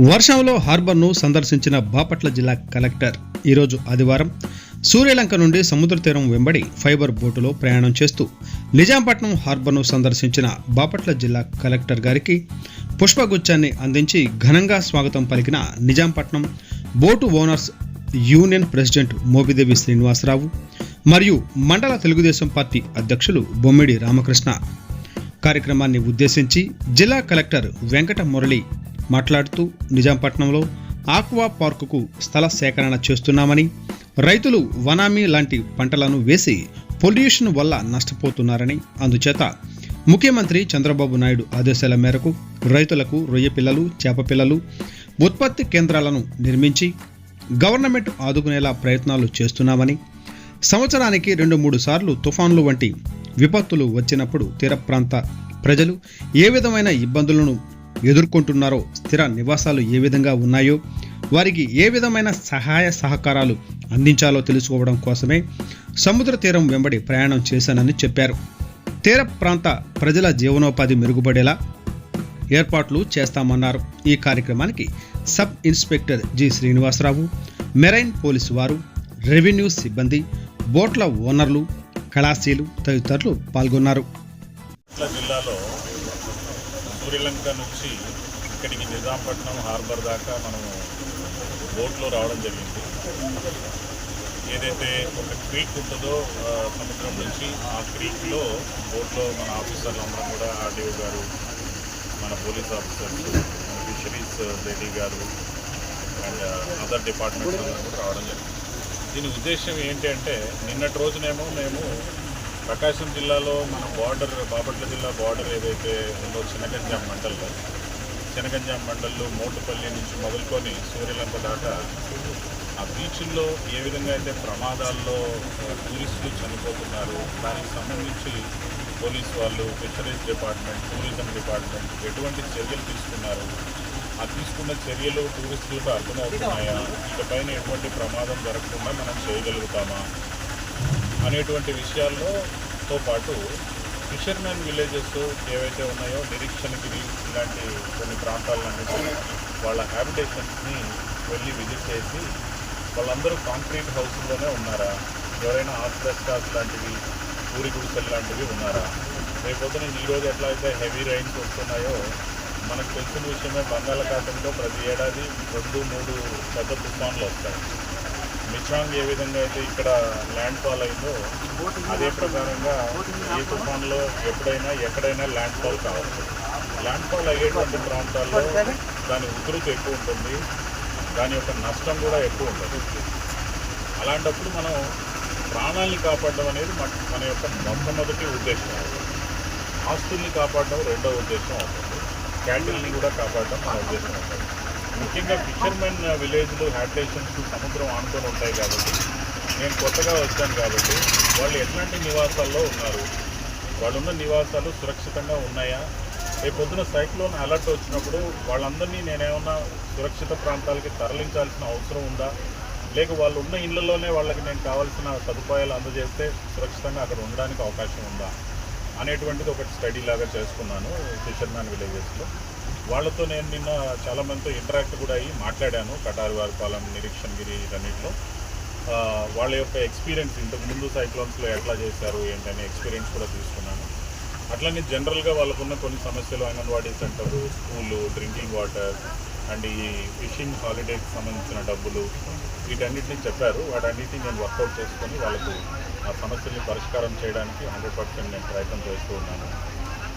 వర్షంలో హార్బర్ను సందర్శించిన బాపట్ల జిల్లా కలెక్టర్. ఈరోజు ఆదివారం సూర్యలంక నుండి సముద్ర తీరం వెంబడి ఫైబర్ బోటులో ప్రయాణం చేస్తూ నిజాంపట్నం హార్బర్ను సందర్శించిన బాపట్ల జిల్లా కలెక్టర్ గారికి పుష్పగుచ్చాన్ని అందించి ఘనంగా స్వాగతం పలికిన Nizampatnam boat owners union president Mopidevi Srinivasarao మరియు మండల తెలుగుదేశం పార్టీ అధ్యక్షులు బొమ్మిడి రామకృష్ణ. కార్యక్రమాన్ని ఉద్దేశించి జిల్లా కలెక్టర్ వెంకట మురళి మాట్లాడుతూ నిజాంపట్నంలో ఆక్వా పార్కుకు స్థల సేకరణ చేస్తున్నామని రైతులు వనామీ లాంటి పంటలను వేసి పొల్యూషన్ వల్ల నష్టపోతున్నారని అందుచేత ముఖ్యమంత్రి చంద్రబాబు నాయుడు ఆదేశాల మేరకు రైతులకు రొయ్య పిల్లలు చేప పిల్లలు ఉత్పత్తి కేంద్రాలను నిర్మించి గవర్నమెంట్ ఆదుకునేలా ప్రయత్నాలు చేస్తున్నామని సంవత్సరానికి రెండు మూడు సార్లు తుఫాన్లు వంటి విపత్తులు వచ్చినప్పుడు తీర ప్రాంత ప్రజలు ఏ విధమైన ఇబ్బందులను ఎదుర్కొంటున్నారో స్థిర నివాసాలు ఏ విధంగా ఉన్నాయో వారికి ఏ విధమైన సహాయ సహకారాలు అందించాలో తెలుసుకోవడం కోసమే సముద్ర తీరం వెంబడి ప్రయాణం చేశానని చెప్పారు. తీర ప్రాంత ప్రజల జీవనోపాధి మెరుగుపడేలా ఏర్పాట్లు చేస్తామన్నారు. ఈ కార్యక్రమానికి sub inspector G Srinivasarao marine police వారు రెవెన్యూ సిబ్బంది బోట్ల ఓనర్లు కళాశీలు తదితరులు పాల్గొన్నారు. జిల్లాలో శ్రీలంక నుంచి ఇక్కడికి నిజాంపట్నం హార్బర్ దాకా మనము బోట్లో రావడం జరిగింది. ఏదైతే ఒక క్రీక్ ఉంటుందో సముద్రం నుంచి ఆ క్రీక్లో బోట్లో మన ఆఫీసర్లు అందరం కూడా ఆర్డీఓ గారు మన పోలీస్ ఆఫీసర్స్ మన ఫిషరీస్ రెడ్డి గారు అండ్ అదర్ డిపార్ట్మెంట్స్ కూడా రావడం జరిగింది. దీని ఉద్దేశం ఏంటి అంటే నిన్నటి రోజునేమో మేము ప్రకాశం జిల్లాలో మన బార్డర్ బాపట్ల జిల్లా బార్డర్ ఏదైతే ఉందో చినగంజాం మండల్లో చినగంజాం మండల్లో మోటుపల్లి నుంచి మొదలుకొని సూర్యలంక దాకా ఆ బీచ్ల్లో ఏ విధంగా అయితే ప్రమాదాల్లో టూరిస్టులు చనిపోతున్నారు దానికి సంబంధించి పోలీస్ వాళ్ళు ఫిషరీస్ డిపార్ట్మెంట్ టూరిజం డిపార్ట్మెంట్ ఎటువంటి చర్యలు తీసుకున్నారు? ఆ తీసుకున్న చర్యలు టూరిస్టులకు అర్థమవుతున్నాయా? ఇకపైన ఎటువంటి ప్రమాదం జరగకుండా మనం చేయగలుగుతామా? అనేటువంటి విషయాల్లోతో పాటు ఫిషర్మెన్ విలేజెస్ ఏవైతే ఉన్నాయో నిరీక్షణగిరి ఇలాంటి కొన్ని ప్రాంతాలన్నింటినీ వాళ్ళ హ్యాబిటేషన్స్ని వెళ్ళి విజిట్ చేసి వాళ్ళందరూ కాంక్రీట్ హౌస్లోనే ఉన్నారా? ఎవరైనా ఆస్బెస్టాస్ లాంటివి పూరి గుడిసెలు లాంటివి ఉన్నారా? రేపొద్దున ఈ రోజు ఎట్లా అయితే హెవీ రైన్స్ వస్తున్నాయో మనకు తెలిసిన విషయమే బంగాళాఖాతంలో ప్రతి ఏడాది రెండు మూడు పెద్ద తుఫాన్లు వస్తాయి. నిజాంగ్ ఏ విధంగా అయితే ఇక్కడ ల్యాండ్ ఫాల్ అయిందో అదే ప్రకారంగా ఈ తుఫాన్లో ఎప్పుడైనా ఎక్కడైనా ల్యాండ్ ఫాల్ కావచ్చు ల్యాండ్ ఫాల్ అయ్యేటువంటి ప్రాంతాల్లో దాని ఉధృతి ఎక్కువ ఉంటుంది. దాని యొక్క నష్టం కూడా ఎక్కువ ఉంటుంది. అలాంటప్పుడు మనం ప్రాణాలని కాపాడడం అనేది మన- మన యొక్క మొట్టమొదటి ఉద్దేశం. అవుతుంది ఆస్తుల్ని కాపాడడం రెండో ఉద్దేశం అవుతుంది. క్యాటిల్ని కూడా కాపాడడం మన ఉద్దేశం అవుతుంది. ముఖ్యంగా ఫిషర్మెన్ విలేజ్లు హ్యాబిటేషన్స్ సముద్రం ఆనుకొని ఉంటాయి కాబట్టి నేను కొత్తగా వచ్చాను కాబట్టి వాళ్ళు ఎట్లాంటి నివాసాల్లో ఉన్నారు? వాళ్ళున్న నివాసాలు సురక్షితంగా ఉన్నాయా? రేపు పొద్దున సైక్లోన్ అలర్ట్ వచ్చినప్పుడు వాళ్ళందరినీ నేనేమన్నా సురక్షిత ప్రాంతాలకి తరలించాల్సిన అవసరం ఉందా? లేక వాళ్ళు ఉన్న ఇళ్ళలోనే వాళ్ళకి నేను కావాల్సిన సదుపాయాలు అందజేస్తే సురక్షితంగా అక్కడ ఉండడానికి అవకాశం ఉందా? అనేటువంటిది ఒకటి స్టడీ లాగా చేసుకున్నాను ఫిషర్మ్యాన్ విలేజెస్లో. వాళ్ళతో నేను నిన్న చాలా మందితో ఇంటరాక్ట్ కూడా అయ్యి మాట్లాడాను. కటారువారిపాలెం నిరీక్షణగిరి ఇవన్నింటిలో వాళ్ళ యొక్క ఎక్స్పీరియన్స్ ఇంతకు ముందు సైక్లోన్స్లో ఎట్లా చేశారు ఏంటనే ఎక్స్పీరియన్స్ కూడా తీసుకున్నాను. అట్లనే జనరల్గా వాళ్ళకున్న కొన్ని సమస్యలు anganwadi centre school drinking water and ఈ ఫిషింగ్ హాలిడేకి సంబంధించిన డబ్బులు వీటన్నిటిని చెప్పారు. వాటన్నిటిని నేను వర్కౌట్ చేసుకొని వాళ్ళకు ఆ సమస్యల్ని పరిష్కారం చేయడానికి హండ్రెడ్ పర్సెంట్ నేను ప్రయత్నం చేస్తూ ఉన్నాను.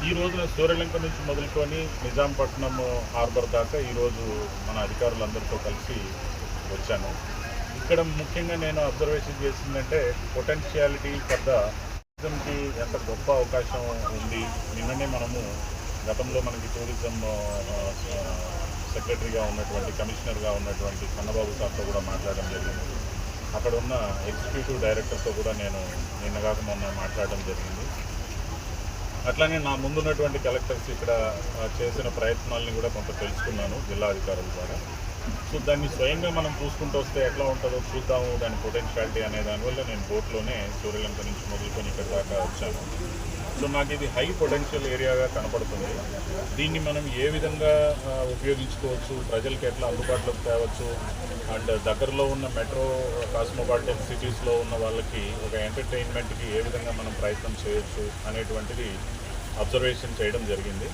ఈ రోజున సూర్యలంక నుంచి మొదలుకొని నిజాంపట్నం హార్బర్ దాకా ఈరోజు మన అధికారులందరితో కలిసి వచ్చాను. ఇక్కడ ముఖ్యంగా నేను అబ్జర్వేషన్ చేసిందంటే పొటెన్షియాలిటీ పెద్ద టూరిజంకి ఎంత గొప్ప అవకాశం ఉంది. నిన్ననే మనము గతంలో మనకి టూరిజం సెక్రటరీగా ఉన్నటువంటి కమిషనర్గా ఉన్నటువంటి కన్నబాబు సార్తో కూడా మాట్లాడడం జరిగింది. అక్కడ ఉన్న ఎగ్జిక్యూటివ్ డైరెక్టర్తో కూడా నేను నిన్నగాక మొన్న మాట్లాడడం జరిగింది. అట్లానే నా ముందున్నటువంటి కలెక్టర్స్ ఇక్కడ చేసిన ప్రయత్నాలని కూడా కొంత తెలుసుకున్నాను జిల్లా అధికారుల ద్వారా. సో దాన్ని స్వయంగా మనం చూసుకుంటూ వస్తే ఎట్లా ఉంటుందో చూద్దాము దాని పొటెన్షియాలిటీ అనే దానివల్ల నేను బోట్లోనే సూర్యలంక నుంచి మొదలుకొని ఇక్కడ దాకా వచ్చాను. సో నాకు ఇది హై పొటెన్షియల్ ఏరియాగా కనపడుతుంది. దీన్ని మనం ఏ విధంగా ఉపయోగించుకోవచ్చు ప్రజలకు ఎట్లా అందుబాటులోకి తేవచ్చు అండ్ దగ్గరలో ఉన్న మెట్రో కాస్మోపాలిటన్ సిటీస్లో ఉన్న వాళ్ళకి ఒక ఎంటర్టైన్మెంట్కి ఏ విధంగా మనం ప్రయత్నం చేయొచ్చు అనేటువంటిది అబ్జర్వేషన్ చేయడం జరిగింది.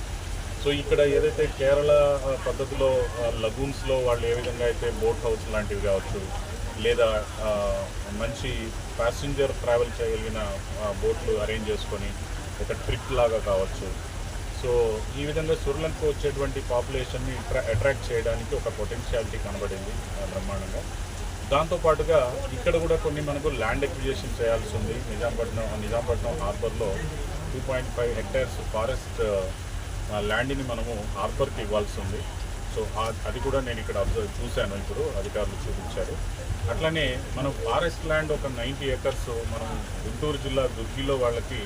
సో ఇక్కడ ఏదైతే కేరళ పద్ధతిలో లగూన్స్లో వాళ్ళు ఏ విధంగా అయితే బోట్ హౌస్ లాంటివి కావచ్చు లేదా మంచి ప్యాసింజర్ ట్రావెల్ చేయగలిగిన బోట్లు అరేంజ్ చేసుకొని ఒక ట్రిప్ లాగా కావచ్చు సో ఈ విధంగా సురలంకు వచ్చేటువంటి పాపులేషన్ని అట్రాక్ట్ చేయడానికి ఒక పొటెన్షియాలిటీ కనబడింది బ్రహ్మాండంగా. దాంతోపాటుగా ఇక్కడ కూడా కొన్ని మనకు ల్యాండ్ ఎక్విజేషన్ చేయాల్సి ఉంది. Nizampatnam Nizampatnam హార్బర్లో two point five hectares forest ల్యాండ్ని మనము హార్బర్కి ఇవ్వాల్సి ఉంది. సో అది కూడా నేను ఇక్కడ అబ్జర్వ్ చూశాను ఇప్పుడు అధికారులు చూపించారు. అట్లనే మనం ఫారెస్ట్ ల్యాండ్ ఒక నైంటీ ఏకర్స్ మనం గుంటూరు జిల్లా దుర్గిలో వాళ్ళకి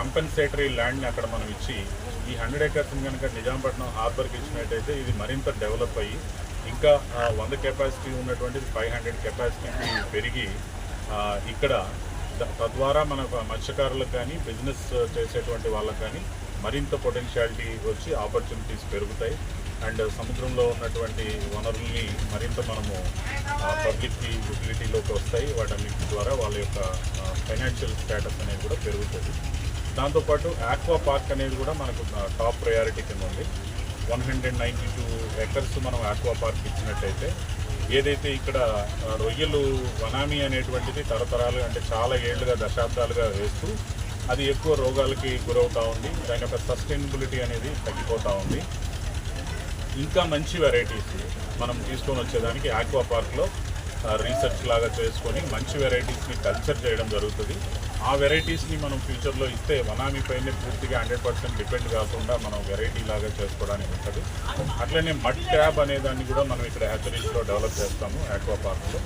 కంపెన్సేటరీ ల్యాండ్ని అక్కడ మనం ఇచ్చి ఈ హండ్రెడ్ ఎకర్స్ని కనుక నిజాంపట్నం హార్బర్కి ఇచ్చినట్టయితే ఇది మరింత డెవలప్ అయ్యి ఇంకా వంద కెపాసిటీ ఉన్నటువంటి ఫైవ్ హండ్రెడ్ కెపాసిటీకి పెరిగి ఇక్కడ తద్వారా మనకు మత్స్యకారులకు కానీ బిజినెస్ చేసేటువంటి వాళ్ళకు కానీ మరింత పొటెన్షియాలిటీ వచ్చి ఆపర్చునిటీస్ పెరుగుతాయి. అండ్ సముద్రంలో ఉన్నటువంటి వనరుల్ని మరింత మనము పబ్లిక్కి యూటిలిటీలోకి వస్తాయి. వాటన్నిటి ద్వారా వాళ్ళ యొక్క ఫైనాన్షియల్ స్టేటస్ అనేది కూడా పెరుగుతుంది. దాంతోపాటు ఆక్వా పార్క్ అనేది కూడా మనకు టాప్ ప్రయారిటీ కింద ఉంది. One hundred ninety two acres మనం ఆక్వా పార్క్ ఇచ్చినట్టయితే ఏదైతే ఇక్కడ రొయ్యలు వనామీ అనేటువంటిది తరతరాలు అంటే చాలా ఏళ్ళుగా దశాబ్దాలుగా వేస్తూ అది ఎక్కువ రోగాలకి గురవుతూ ఉంది. దాని యొక్క సస్టైనబిలిటీ అనేది తగ్గిపోతూ ఉంది. ఇంకా మంచి వెరైటీస్ మనం తీసుకొని వచ్చేదానికి ఆక్వా పార్క్లో రీసెర్చ్ లాగా చేసుకొని మంచి వెరైటీస్ని కల్చర్ చేయడం జరుగుతుంది. ఆ వెరైటీస్ని మనం ఫ్యూచర్లో ఇస్తే వనామీ పైన పూర్తిగా హండ్రెడ్ పర్సెంట్ డిపెండ్ కాకుండా మనం వెరైటీ లాగా చేసుకోవడానికి ఉంటుంది. అట్లనే మడ్ ట్యాబ్ అనే దాన్ని కూడా మనం ఇక్కడ హ్యాచరీస్లో డెవలప్ చేస్తాము ఆక్వా పార్క్లో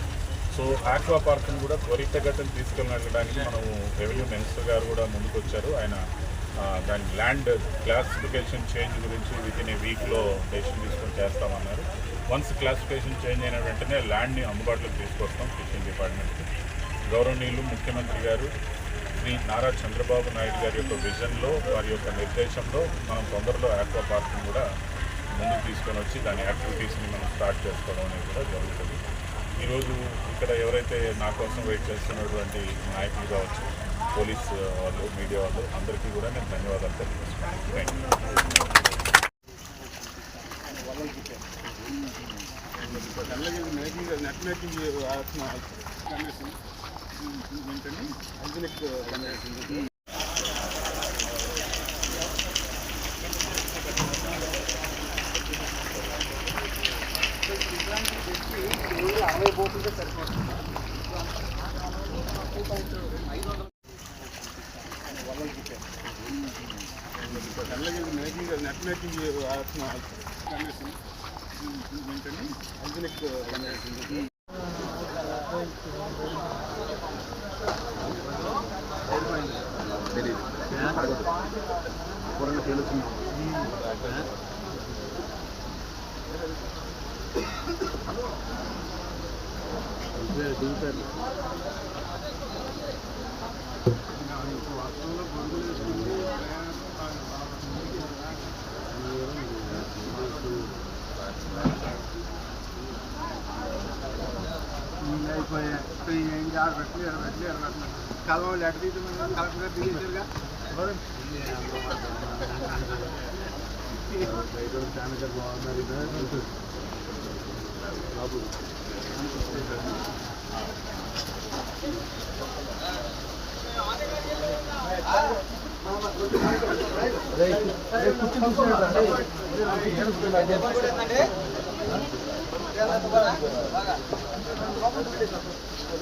సో ఆక్వా పార్క్ని కూడా త్వరితగతిని తీసుకెళ్ళడానికి మనము రెవెన్యూ మినిస్టర్ గారు కూడా ముందుకు వచ్చారు ఆయన దాని ల్యాండ్ క్లాసిఫికేషన్ చేంజ్ గురించి విత్ ఇన్ ఏ వీక్లో డెసిషన్ తీసుకొని చేస్తామన్నారు. వన్స్ క్లాసిఫికేషన్ చేంజ్ అయిన వెంటనే ల్యాండ్ని అందుబాటులోకి తీసుకొస్తాం ఫిషింగ్ డిపార్ట్మెంట్కి. గౌరవనీయులు ముఖ్యమంత్రి గారు శ్రీ నారా చంద్రబాబు నాయుడు గారి యొక్క విజన్లో వారి యొక్క నిర్దేశంలో మనం తొందరలో ఆక్వా పార్క్ని కూడా ముందుకు తీసుకొని వచ్చి దాని యాక్టివిటీస్ని మనం స్టార్ట్ చేసుకోవడం అనేది కూడా జరుగుతుంది. ఈరోజు ఇక్కడ ఎవరైతే నా కోసం వెయిట్ చేస్తున్నటువంటి నాయకులు కావచ్చు పోలీస్ వాళ్ళు మీడియా వాళ్ళు అందరికీ కూడా నేను ధన్యవాదాలు తెలియజేస్తున్నాను making you uh, small. Generation. Maintaining. Angelic uh, generation. Mm. making the net making you are small. Generation. Angelic uh, generation. Mm. వాస్తవంలో పొరుగులు వేసుకుంటే तो ये यार बैठ लिया बैठ लिया बैठ लिया कल वो लैट दी तो मैंने कल पूरा दिए चल गया और అరే కుచ్చి చూసినట్టు Hey,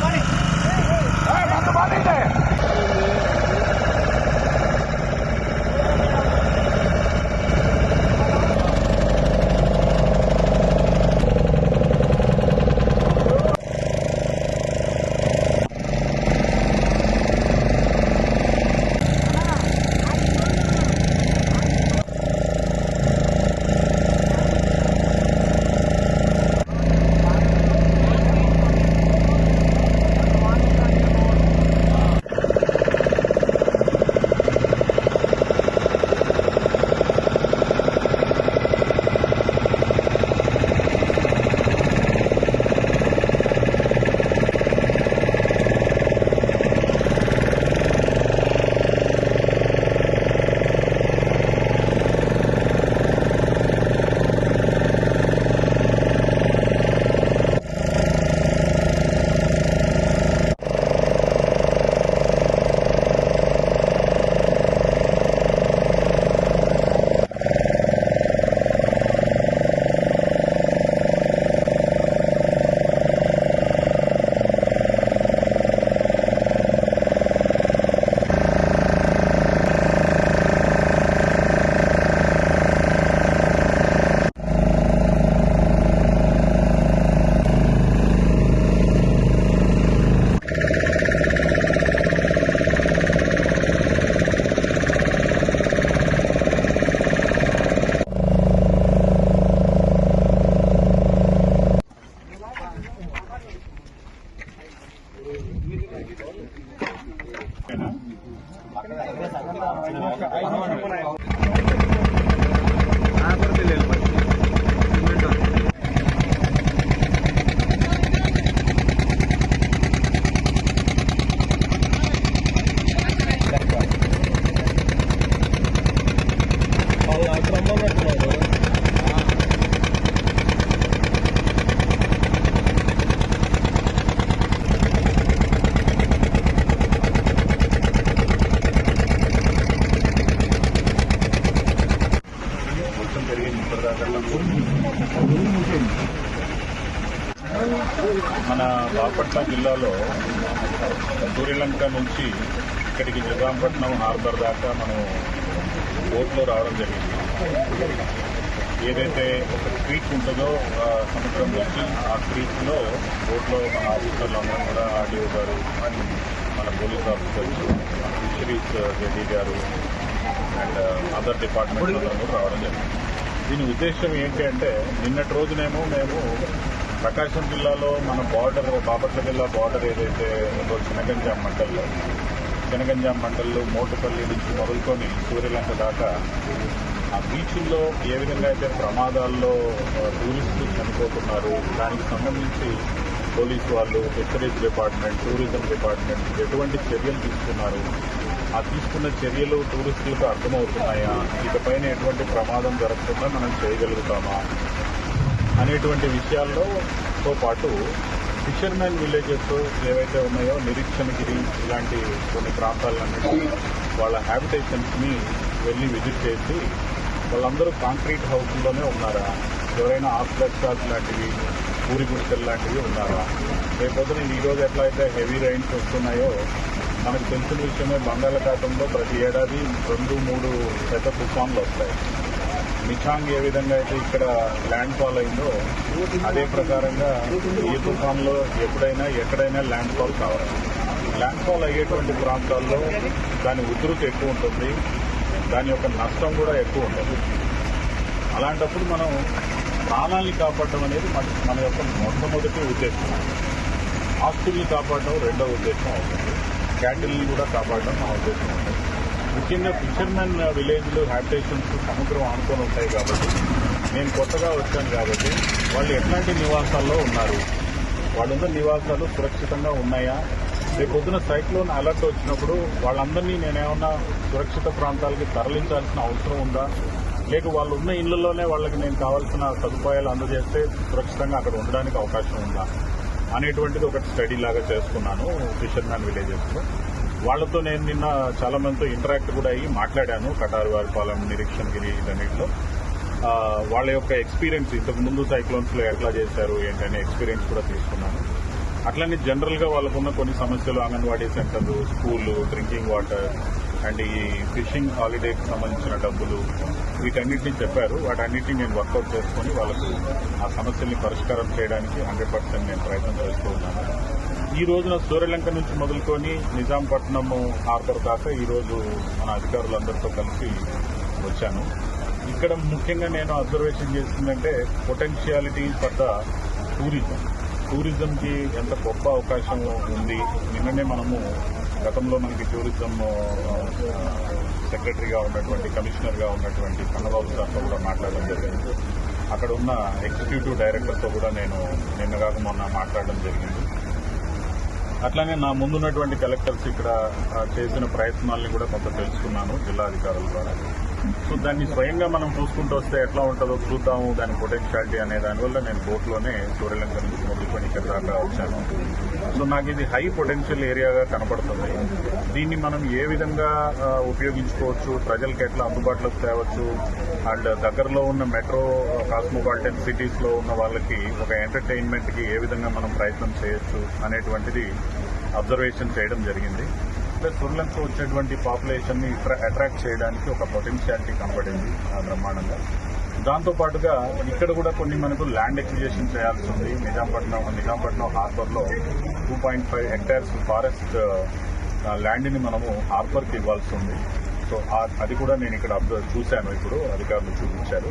buddy! Hey, hey! Hey, Mr. Bobby there! Krishna జిల్లాలో సూర్యలంక నుంచి ఇక్కడికి నిజాంపట్నం హార్బర్ దాకా మనం బోట్లో రావడం జరిగింది. ఏదైతే ఒక క్రీక్ ఉంటుందో సముద్రం నుంచి ఆ క్రీక్లో బోట్లో మన ఆఫీసర్లు అందరం కూడా ఆర్డీఓ గారు మన పోలీస్ ఆఫీసర్స్ ఫిషరీస్ జెడీ గారు అండ్ అదర్ డిపార్ట్మెంట్ అందరం రావడం జరిగింది. దీని ఉద్దేశం ఏంటి అంటే నిన్నటి రోజునేమో మేము ప్రకాశం జిల్లాలో మన బార్డర్ బాపట్ల జిల్లా బార్డర్ ఏదైతే ఉందో చినగంజాం మండల్లో చినగంజాం మండల్లో మోటుపల్లి నుంచి మొదలుకొని సూర్యలంక దాకా ఆ బీచ్ల్లో ఏ విధంగా అయితే ప్రమాదాల్లో టూరిస్టులు చనిపోతున్నారు దానికి సంబంధించి పోలీసు వాళ్ళు ఫిషరీస్ డిపార్ట్మెంట్ టూరిజం డిపార్ట్మెంట్ ఎటువంటి చర్యలు తీసుకున్నారు? ఆ తీసుకున్న చర్యలు టూరిస్టులకు అర్థమవుతున్నాయా? ఇకపైన ఎటువంటి ప్రమాదం జరగకుండా మనం చేయగలుగుతామా? అనేటువంటి విషయాల్లో తో పాటు ఫిషర్మెన్ విలేజెస్ ఏవైతే ఉన్నాయో నిరీక్షణగిరి ఇలాంటి కొన్ని ప్రాంతాలన్నిటి వాళ్ళ హ్యాబిటేషన్స్ని వెళ్ళి విజిట్ చేసి వాళ్ళందరూ కాంక్రీట్ హౌస్లోనే ఉన్నారా? ఎవరైనా ఆస్పెక్టాస్ లాంటివి పూరి గుడిసెలు లాంటివి ఉన్నారా? రేపొద్దున ఈరోజు ఎట్లా అయితే హెవీ రైన్స్ వస్తున్నాయో మనకు తెలిసిన విషయమే బంగాళాఖాతంలో ప్రతి ఏడాది రెండు మూడు పెద్ద తుఫాన్లు వస్తాయి. మిచాంగ్ ఏ విధంగా అయితే ఇక్కడ ల్యాండ్ ఫాల్ అయిందో అదే ప్రకారంగా ఈ తుఫాన్లో ఎప్పుడైనా ఎక్కడైనా ల్యాండ్ ఫాల్ కావాలి. ల్యాండ్ ఫాల్ అయ్యేటువంటి ప్రాంతాల్లో దాని ఉధృతి ఎక్కువ ఉంటుంది. దాని యొక్క నష్టం కూడా ఎక్కువ ఉంటుంది. అలాంటప్పుడు మనం ప్రాణాలని కాపాడడం అనేది మన మన యొక్క మొట్టమొదటి ఉద్దేశం. ఆస్తుల్ని కాపాడడం రెండో ఉద్దేశం అవుతుంది. క్యాటిల్ని కూడా కాపాడడం మా ఉద్దేశం అవుతుంది. ముఖ్యంగా ఫిషర్మెన్ విలేజ్లు హ్యాబిటేషన్స్ సముద్రం ఆనుకొని ఉంటాయి కాబట్టి నేను కొత్తగా వచ్చాను కాబట్టి వాళ్ళు ఎట్లాంటి నివాసాల్లో ఉన్నారు? వాళ్ళున్న నివాసాలు సురక్షితంగా ఉన్నాయా? రేపు పొద్దున సైక్లోన్ అలర్ట్ వచ్చినప్పుడు వాళ్ళందరినీ నేనేమన్నా సురక్షిత ప్రాంతాలకి తరలించాల్సిన అవసరం ఉందా? లేక వాళ్ళు ఉన్న ఇళ్ళలోనే వాళ్ళకి నేను కావాల్సిన సదుపాయాలు అందజేస్తే సురక్షితంగా అక్కడ ఉండడానికి అవకాశం ఉందా? అనేటువంటిది ఒకటి స్టడీ లాగా చేసుకున్నాను ఫిషర్మ్యాన్ విలేజెస్ వాళ్ళతో వాళ్ళతో నేను నిన్న చాలా మందితో ఇంటరాక్ట్ కూడా అయ్యి మాట్లాడాను కటారు వారి నిరీక్షణగిరి వీటన్నిటిలో ఆ, వాళ్ళ యొక్క ఎక్స్పీరియన్స్ ఇంతకు ముందు సైక్లోన్స్లో ఎట్లా చేశారు ఏంటనే ఎక్స్పీరియన్స్ కూడా తీసుకున్నాను. అట్లనే జనరల్గా వాళ్ళకున్న కొన్ని సమస్యలు అంగన్వాడీ సెంటర్లు స్కూళ్ళు డ్రింకింగ్ వాటర్ అండ్ ఈ ఫిషింగ్ హాలిడేకి సంబంధించిన డబ్బులు వీటన్నిటిని చెప్పారు. వాటన్నిటిని నేను వర్కౌట్ చేసుకుని వాళ్ళకు ఆ సమస్యల్ని పరిష్కారం చేయడానికి హండ్రెడ్ పర్సెంట్ నేను ప్రయత్నం చేస్తూ ఉన్నాను. ఈ రోజున సూర్యలంక నుంచి మొదలుకొని నిజాంపట్నం హార్బర్ దాకా ఈ రోజు మన అధికారులందరితో కలిసి వచ్చాను. ఇక్కడ ముఖ్యంగా నేను అబ్జర్వేషన్ చేసిందంటే పొటెన్షియాలిటీ ఫర్ ద టూరిజం. టూరిజంకి ఎంత గొప్ప అవకాశం ఉంది? నిన్ననే మనము గతంలో మనకి టూరిజం సెక్రటరీగా ఉన్నటువంటి కమిషనర్గా ఉన్నటువంటి కన్నబాబు సార్తో కూడా మాట్లాడడం జరిగింది. అక్కడ ఉన్న ఎగ్జిక్యూటివ్ డైరెక్టర్తో కూడా నేను నిన్న కాక మొన్న మాట్లాడడం జరిగింది. అట్లానే నా ముందున్నటువంటి కలెక్టర్స్ ఇక్కడ చేసిన ప్రయత్నాల్ని కూడా కొంత తెలుసుకున్నాను జిల్లా అధికారుల ద్వారా. సో దాన్ని స్వయంగా మనం చూసుకుంటూ వస్తే ఎట్లా ఉంటుందో చూద్దాము దాని పొటెన్షియాలిటీ అనే దానివల్ల నేను బోట్లోనే సూర్యలంక నుంచి మొదలుకొని ఇక్కడ దాకా వచ్చాను. సో నాకు ఇది హై పొటెన్షియల్ ఏరియాగా కనపడుతుంది దీన్ని మనం ఏ విధంగా ఉపయోగించుకోవచ్చు ప్రజలకు ఎట్లా అందుబాటులోకి తేవచ్చు అండ్ దగ్గరలో ఉన్న మెట్రో కాస్మోపాలిటన్ సిటీస్లో ఉన్న వాళ్ళకి ఒక ఎంటర్టైన్మెంట్కి ఏ విధంగా మనం ప్రయత్నం చేయొచ్చు అనేటువంటిది అబ్జర్వేషన్ చేయడం జరిగింది. ప్లస్ సుర్లంక వచ్చేటువంటి పాపులేషన్ని అట్రాక్ట్ చేయడానికి ఒక పొటెన్షియాలిటీ కనపడింది ఆ, బ్రహ్మాండంగా. దాంతో పాటుగా ఇక్కడ కూడా కొన్ని మనకు ల్యాండ్ ఎక్విజేషన్ చేయాల్సి ఉంది. Nizampatnam Nizampatnam హార్బర్లో two point five hectares forest ల్యాండ్ని మనము హార్బర్కి ఇవ్వాల్సి ఉంది. సో అది కూడా నేను ఇక్కడ అబ్జర్వ్ చూశాను ఇప్పుడు అధికారులు చూపించారు.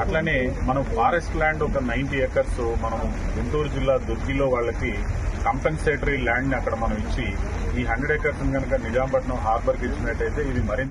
అట్లనే మనం ఫారెస్ట్ ల్యాండ్ ఒక నైన్టీ ఎకర్స్ మనం గుంటూరు జిల్లా దుర్గిలో వాళ్ళకి కంపెన్సేటరీ ల్యాండ్ని అక్కడ మనం ఇచ్చి ఈ హండ్రెడ్ ఎకర్స్ కనుక నిజాంపట్నం హార్బర్కి ఇచ్చినట్టయితే ఇది మరింత